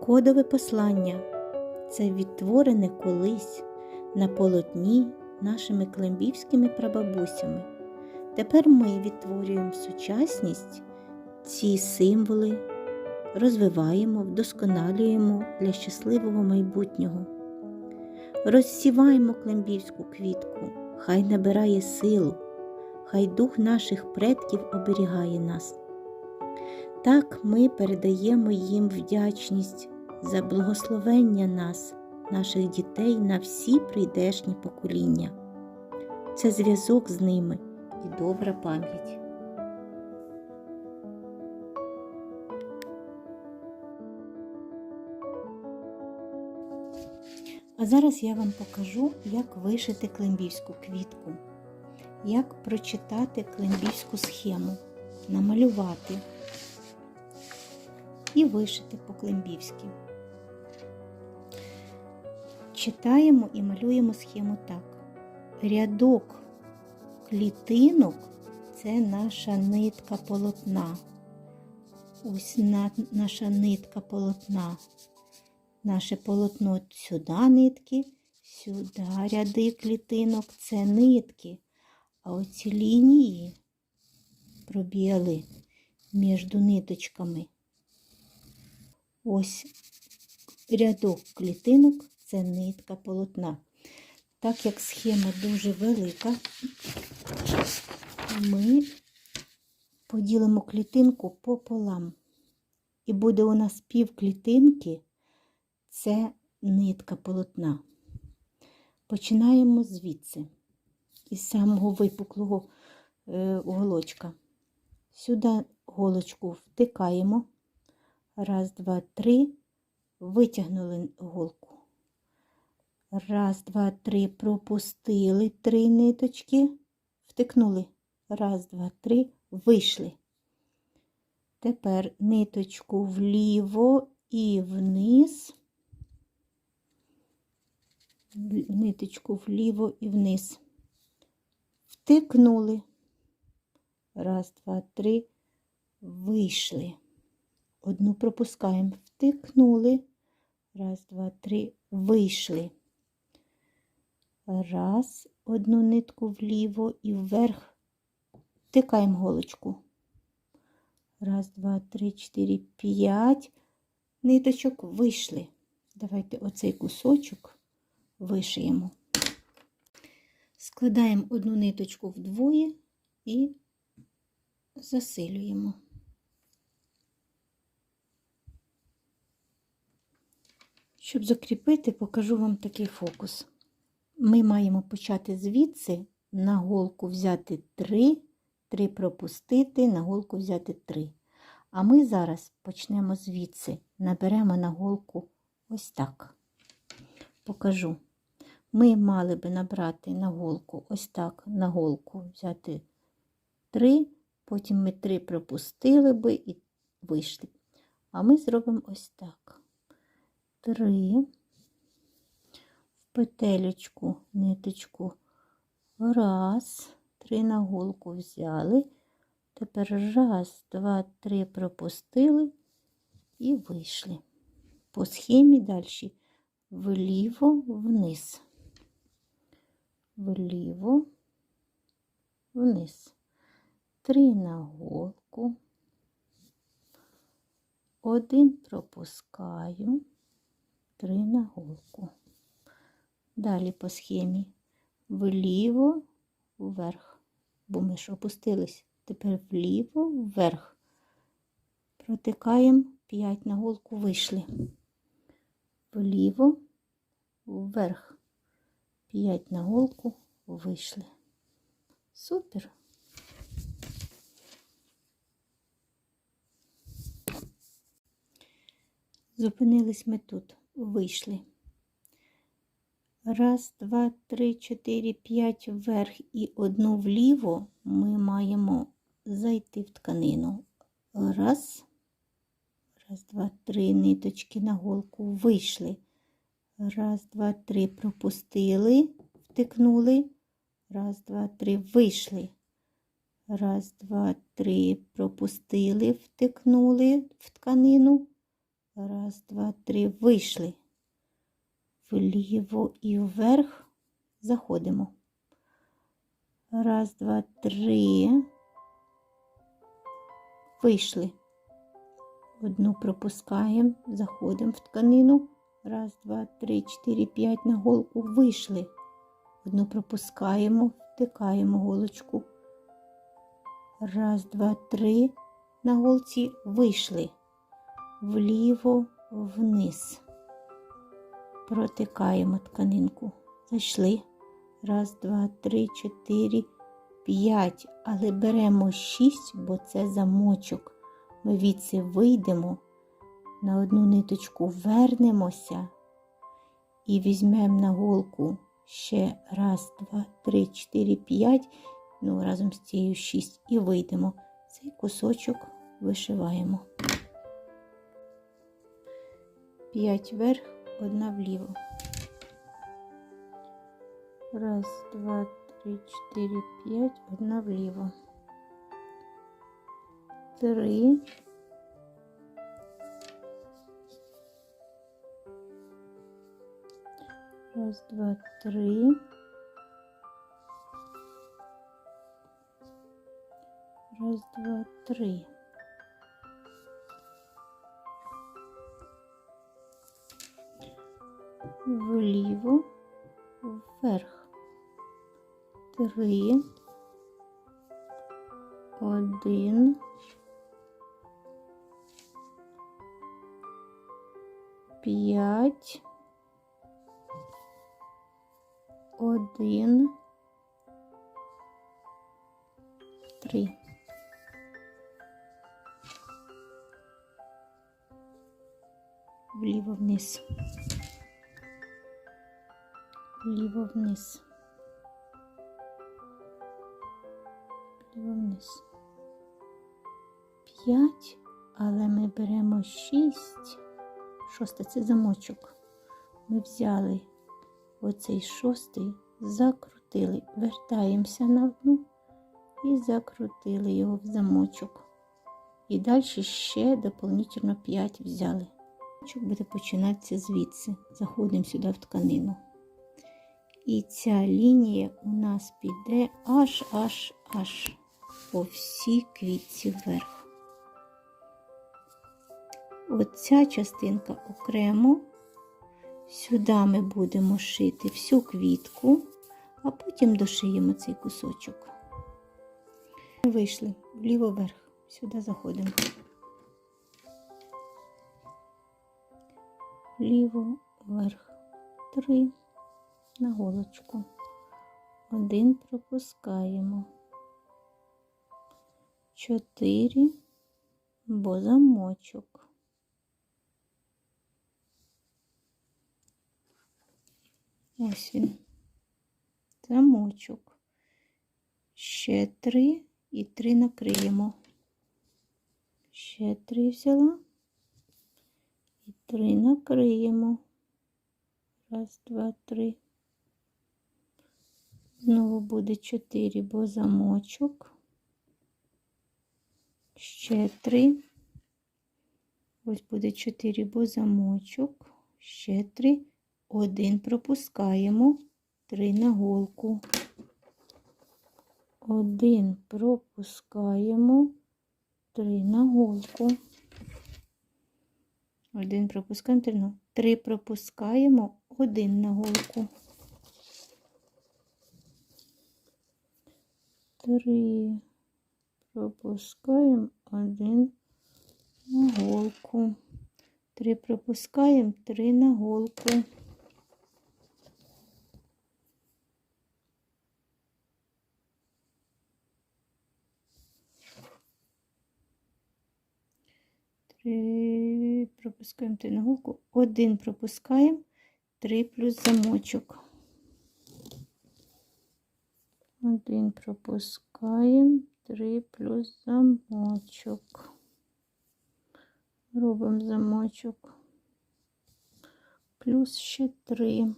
Кодове послання це відтворене колись на полотні нашими клембівськими прабабусями. Тепер ми відтворюємо сучасність ці символи, розвиваємо, вдосконалюємо для щасливого майбутнього. Розсіваємо клембівську квітку, хай набирає силу, хай дух наших предків оберігає нас. Так ми передаємо їм вдячність за благословення нас, наших дітей на всі прийдешні покоління. Це зв'язок з ними і добра пам'ять. А зараз я вам покажу, як вишити клембівську квітку, як прочитати клембівську схему, намалювати і вишити по-клембівськи. Читаємо і малюємо схему так. Рядок клітинок це наша нитка полотна. Ось на- наша нитка полотна. Наше полотно сюди нитки, сюди ряди клітинок це нитки. А оці лінії пробіли між ниточками. Ось рядок клітинок це нитка полотна. Так як схема дуже велика, ми поділимо клітинку пополам. І буде у нас пів клітинки це нитка полотна. Починаємо звідси, із самого випуклого е, голочка. Сюди голочку втикаємо. Раз, два, три. Витягнули голку. Раз, два, три. Пропустили три ниточки. Втикнули. Раз, два, три. Вийшли. Тепер ниточку вліво і вниз. Ниточку вліво і вниз. Втикнули. Раз, два, три. Вийшли. Одну пропускаємо, втикнули. Раз, два, три, вийшли. Раз, одну нитку вліво і вверх. Втикаємо голочку. Раз, два, три, чотири, п'ять. Ниточок вийшли. Давайте оцей кусочок вишиємо. Складаємо одну ниточку вдвоє і засилюємо. Щоб закріпити, покажу вам такий фокус. Ми маємо почати звідси на голку взяти 3, 3 пропустити, на голку взяти 3. А ми зараз почнемо звідси, наберемо на голку ось так. Покажу. Ми мали би набрати на голку ось так, на голку взяти 3, потім ми 3 пропустили би і вийшли. А ми зробимо ось так. 3 в петелечку, ниточку. Раз, три на голку взяли. Тепер раз, два, три пропустили і вийшли. По схемі далі вліво, вниз, вліво, вниз. Три на голку. Один пропускаю. Три на голку. Далі по схемі вліво, вверх, бо ми ж опустились. Тепер вліво, вверх. Протикаємо 5 на голку, вийшли. Вліво, вверх. 5 на голку, вийшли. Супер. Зупинились ми тут, вийшли. Раз, два, три, чотири, п'ять вверх і одну вліво ми маємо зайти в тканину. Раз, раз, два, три ниточки на голку вийшли. Раз, два, три пропустили, втикнули. Раз, два, три вийшли. Раз, два, три пропустили, втикнули в тканину. Раз, два, три. Вийшли. Вліво і вверх. Заходимо. Раз, два, три. Вийшли. Одну пропускаємо, заходимо в тканину. Раз, два, три, чотири, п'ять на голку. Вийшли. Одну пропускаємо, втикаємо голочку. Раз, два, три. На голці вийшли. Вліво, вниз. Протикаємо тканинку. Зайшли. Раз, два, три, чотири, п'ять. Але беремо шість, бо це замочок. Ми відси вийдемо, на одну ниточку вернемося і візьмемо на голку ще раз, два, три, чотири, п'ять. Ну, разом з цією шість. І вийдемо. Цей кусочок вишиваємо. П'ять вверх, одна вліво. Раз, два, три, чотири, п'ять, одна вліво. Три. Раз, два, три. Раз, два, три. Вліво, вверх. Три. Один. П'ять. Вліво вниз. Вліво вниз. П'ять, але ми беремо шість. Шосте це замочок. Ми взяли оцей шостий, закрутили, вертаємося на одну і закрутили його в замочок. І далі ще дополнительно 5 взяли. Буде починатися звідси. Заходимо сюди в тканину. І ця лінія у нас піде аж аж аж по всій квітці вверх. Оця частинка окремо. Сюди ми будемо шити всю квітку, а потім дошиємо цей кусочок. Вийшли вліво вверх, сюди заходимо. Вліво вверх. Три на голочку. Один пропускаємо. Чотири, бо замочок. Ось він. Замочок. Ще три і три накриємо. Ще три взяла. І три накриємо. Раз, два, три. Знову буде чотири, бо замочок. Ще три. Ось буде чотири, бо замочок. Ще три. Один пропускаємо, три на голку. Один пропускаємо, три на голку. Один пропускаємо, три на Три пропускаємо, один на голку. Три пропускаємо, один на голку. Три пропускаємо, три на голку. Три пропускаємо три на голку. Один пропускаємо, три плюс замочок. Один пропускаємо, три плюс замочок. Робимо замочок. Плюс ще три.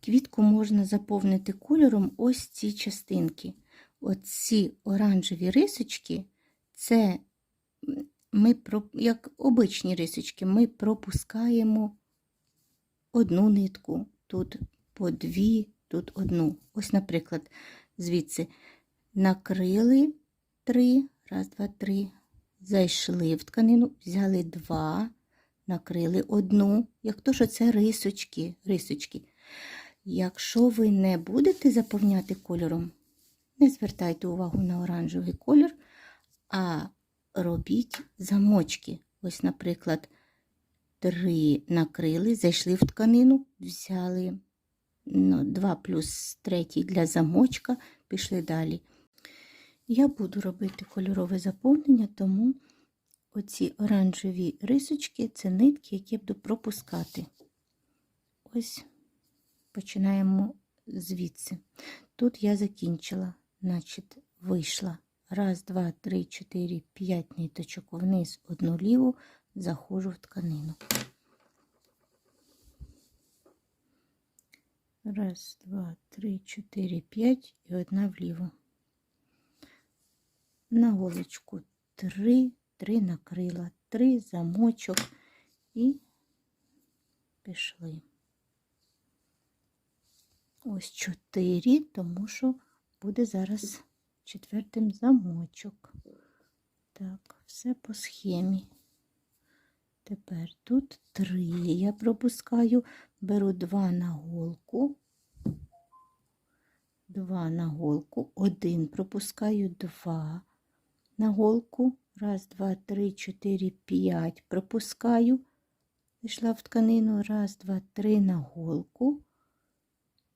Квітку можна заповнити кольором ось ці частинки. оці оранжеві рисочки, це ми, як обичні рисочки, ми пропускаємо одну нитку, тут по дві, тут одну. Ось, наприклад, звідси накрили три, раз, два, три, зайшли в тканину, взяли два, накрили одну, як то, що це рисочки, рисочки. Якщо ви не будете заповняти кольором, не звертайте увагу на оранжевий колір, а робіть замочки. Ось, наприклад, три накрили, зайшли в тканину, взяли ну, 2 плюс третій для замочка, пішли далі. Я буду робити кольорове заповнення, тому оці оранжеві рисочки це нитки, які я буду пропускати. Ось починаємо звідси. Тут я закінчила, значить, вийшла. Раз, два, три, чотири, п'ять ниточок вниз, одну ліву, заходжу в тканину. Раз, два, три, чотири, п'ять і одна вліво. На голочку три, три накрила, три замочок і пішли. Ось чотири, тому що буде зараз четвертим замочок. Так, все по схемі. Тепер тут три. Я пропускаю, беру два на голку, два на голку, один пропускаю, два на голку, раз, два, три, чотири, п'ять пропускаю, зайшла в тканину, раз, два, три на голку,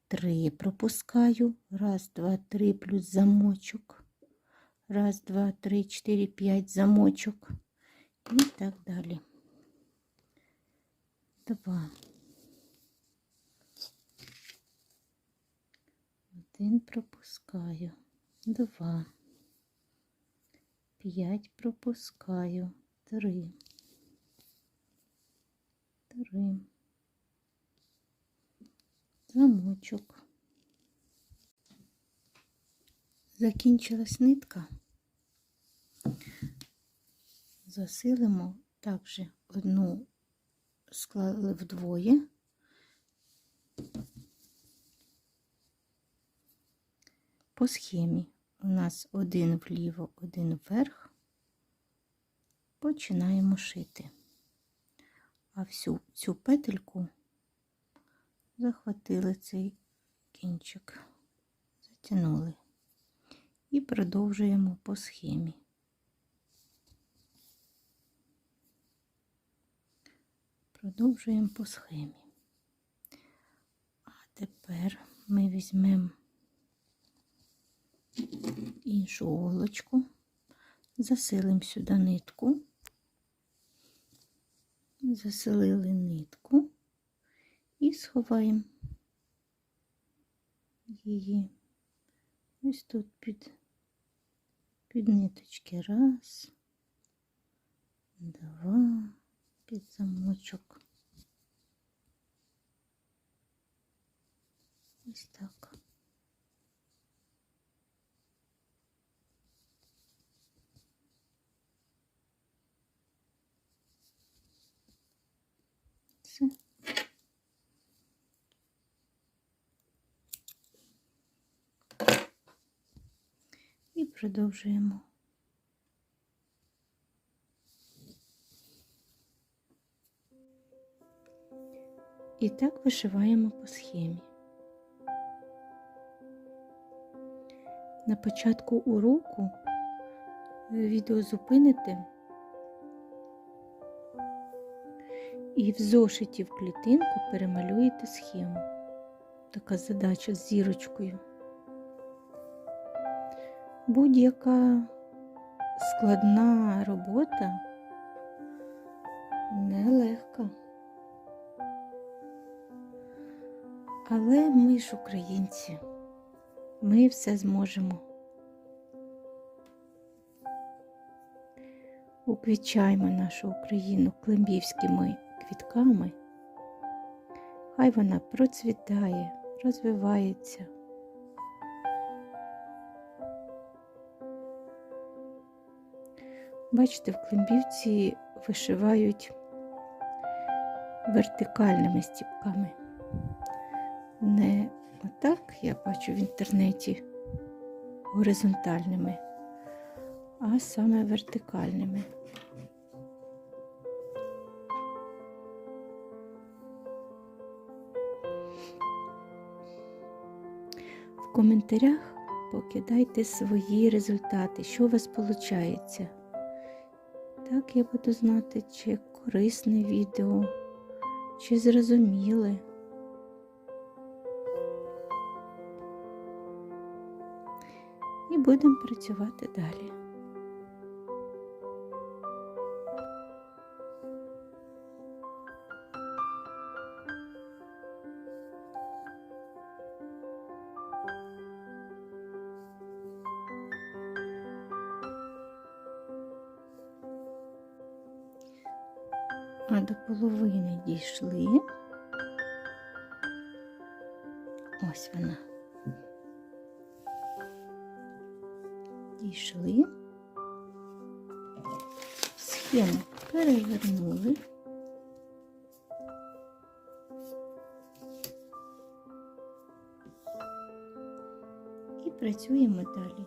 три пропускаю, раз, два, три плюс замочок, раз, два, три, чотири, п'ять замочок. І так далі. Два. Один пропускаю, два. П'ять пропускаю, три. Три. Замочок. Закінчилась нитка. Засилимо також одну склали вдвоє. По схемі у нас один вліво, один вверх. Починаємо шити. А всю цю петельку захватили цей кінчик, затягнули і продовжуємо по схемі. Продовжуємо по схемі. А тепер ми візьмемо іншу голочку, засилимо сюди нитку, заселили нитку і сховаємо її ось тут під, під ниточки. Раз, два під замочок. Ось так. І продовжуємо. І так вишиваємо по схемі. На початку уроку відео зупините і в зошиті в клітинку перемалюєте схему. Така задача з зірочкою. Будь-яка складна робота нелегка. Але ми ж українці, ми все зможемо. Уквічаймо нашу Україну клембівськими квітками. Хай вона процвітає, розвивається. Бачите, в Климбівці вишивають вертикальними стіпками. Не отак, я бачу в інтернеті, горизонтальними, а саме вертикальними. В коментарях покидайте свої результати, що у вас виходить. Так я буду знати, чи корисне відео, чи зрозуміле. І будемо працювати далі. А до половини дійшли. Працюємо далі.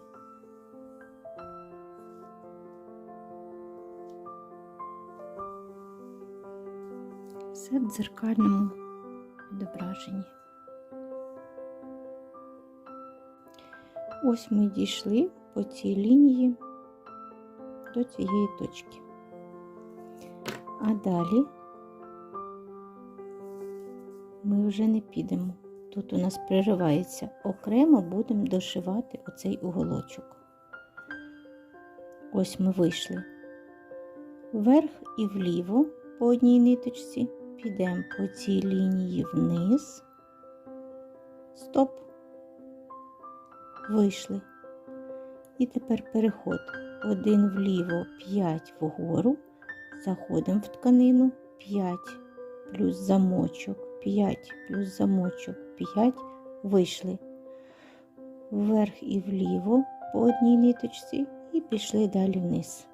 Все в дзеркальному відображенні. Ось ми дійшли по цій лінії до цієї точки. А далі ми вже не підемо. Тут у нас приривається окремо, будемо дошивати оцей уголочок. Ось ми вийшли. Вверх і вліво по одній ниточці, підемо по цій лінії вниз, стоп, вийшли. І тепер переход. Один вліво, 5 вгору, заходимо в тканину, 5 плюс замочок, 5 плюс замочок, 5, вийшли вверх і вліво по одній ниточці і пішли далі вниз.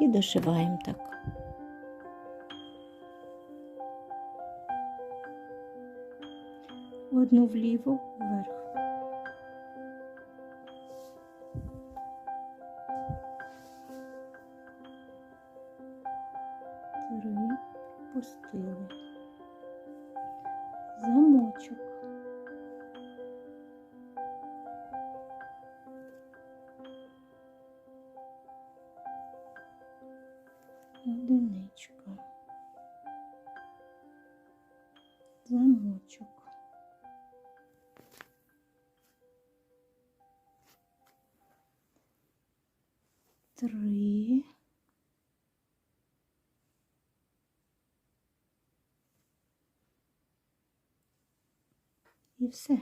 І дошиваємо так. Одну вліво, вверх. Три. І все.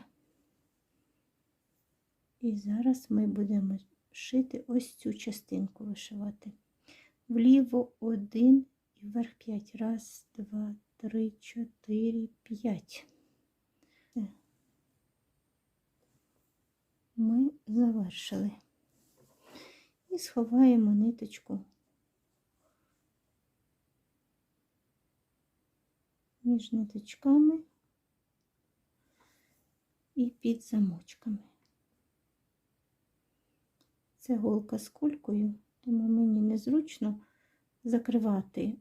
І зараз ми будемо шити ось цю частинку вишивати. Вліво один і вверх п'ять. Раз, два, три, чотири, п'ять. Ми завершили. І сховаємо ниточку між ниточками і під замочками. Це голка з кулькою, тому мені незручно закривати,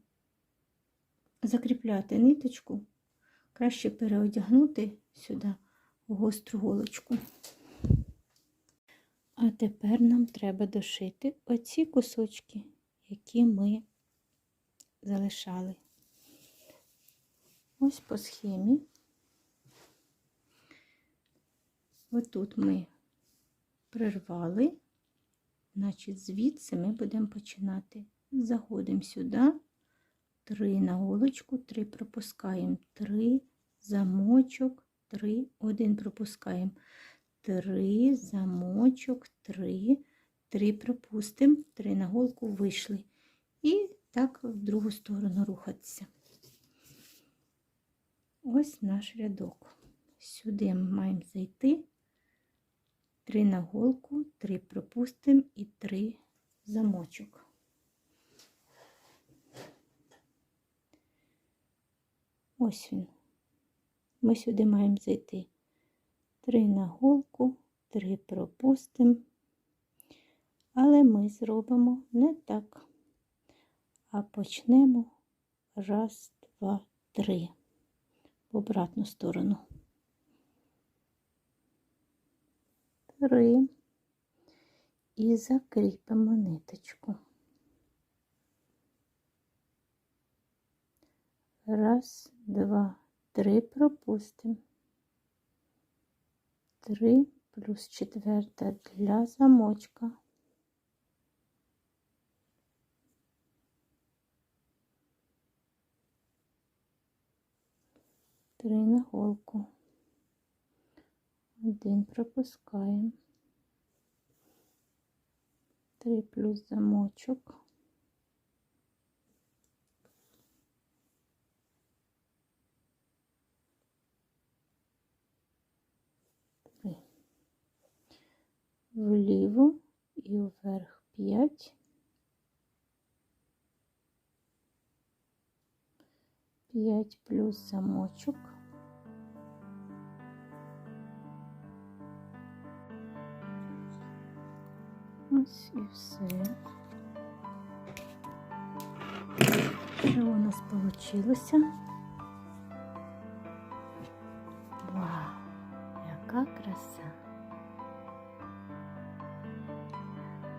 закріпляти ниточку, краще переодягнути сюди гостру голочку. А тепер нам треба дошити оці кусочки, які ми залишали. Ось по схемі. Отут ми прервали, значить, звідси ми будемо починати. Заходимо сюди, три на голочку, три пропускаємо, три, замочок, три, один пропускаємо, Три, замочок, 3, 3 пропустимо, три на голку вийшли. І так в другу сторону рухатися. Ось наш рядок. Сюди маємо зайти, Три на голку, 3 пропустимо і три замочок. Ось він. Ми сюди маємо зайти. Три на голку, три пропустимо. Але ми зробимо не так. А почнемо раз, два, три. В обратну сторону. Три. І закріпимо ниточку. Раз, два, три пропустимо. Три плюс четверта для замочка. Три на голку. Один пропускаємо. Три плюс замочок. Вліво і вверх п'ять. П'ять плюс замочок. Ось і все. Що у нас вийшло? Вау, яка краса!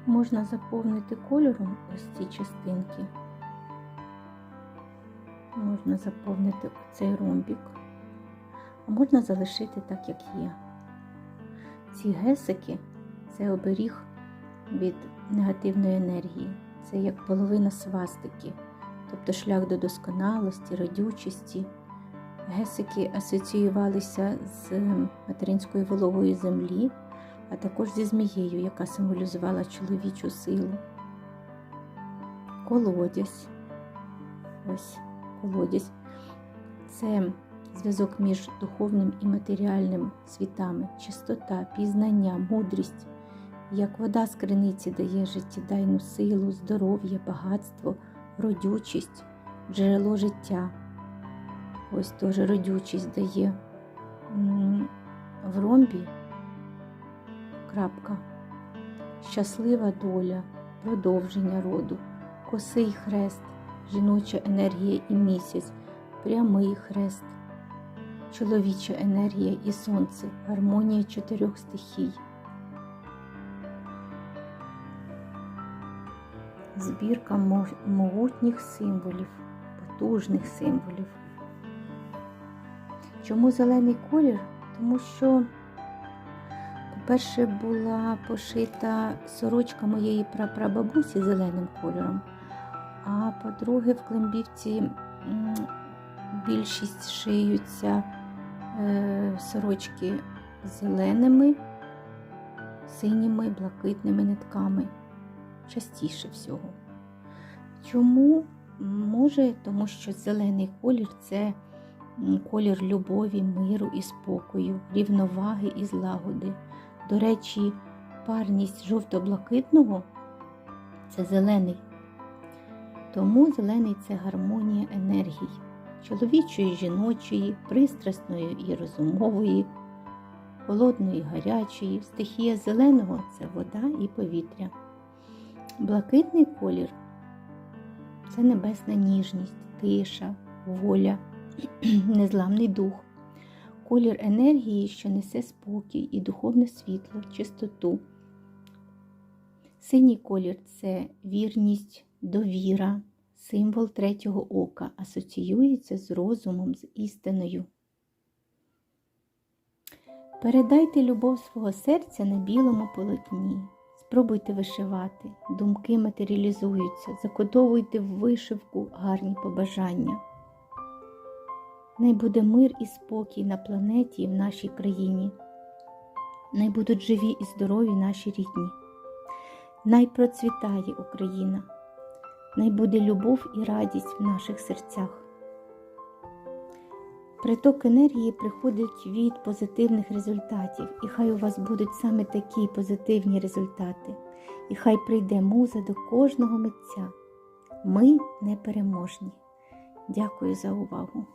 Можна заповнити кольором ось ці частинки. Можна заповнити цей ромбік, а можна залишити так, як є. Ці гесики це оберіг від негативної енергії. Це як половина свастики, тобто шлях до досконалості, родючості. Гесики асоціювалися з материнською вологою землі, а також зі змією, яка символізувала чоловічу силу. Колодязь. Ось колодязь. Це зв'язок між духовним і матеріальним світами, чистота, пізнання, мудрість. Як вода з криниці дає життєдайну силу, здоров'я, багатство, родючість, джерело життя. Ось теж родючість дає в ромбі крапка, щаслива доля, продовження роду, косий хрест, жіноча енергія і місяць, прямий хрест, чоловіча енергія і сонце, гармонія чотирьох стихій. Збірка могутніх символів, потужних символів. Чому зелений колір? Тому що, по-перше, була пошита сорочка моєї прапрабабусі зеленим кольором, а по-друге, в Климбівці більшість шиються е, сорочки зеленими, синіми, блакитними нитками частіше всього. Чому? Може, тому що зелений колір це колір любові, миру і спокою, рівноваги і злагоди. До речі, парність жовто-блакитного це зелений. Тому зелений це гармонія енергій, чоловічої, жіночої, пристрасної і розумової, холодної, гарячої, стихія зеленого це вода і повітря. Блакитний колір це небесна ніжність, тиша, воля, незламний дух, колір енергії, що несе спокій і духовне світло, чистоту. Синій колір це вірність, довіра, символ третього ока, асоціюється з розумом, з істиною. Передайте любов свого серця на білому полотні. Спробуйте вишивати, думки матеріалізуються, закодовуйте в вишивку гарні побажання. Най буде мир і спокій на планеті і в нашій країні. Най будуть живі і здорові наші рідні. Най процвітає Україна, най буде любов і радість в наших серцях. Приток енергії приходить від позитивних результатів, і хай у вас будуть саме такі позитивні результати, і хай прийде муза до кожного митця. Ми непереможні. Дякую за увагу!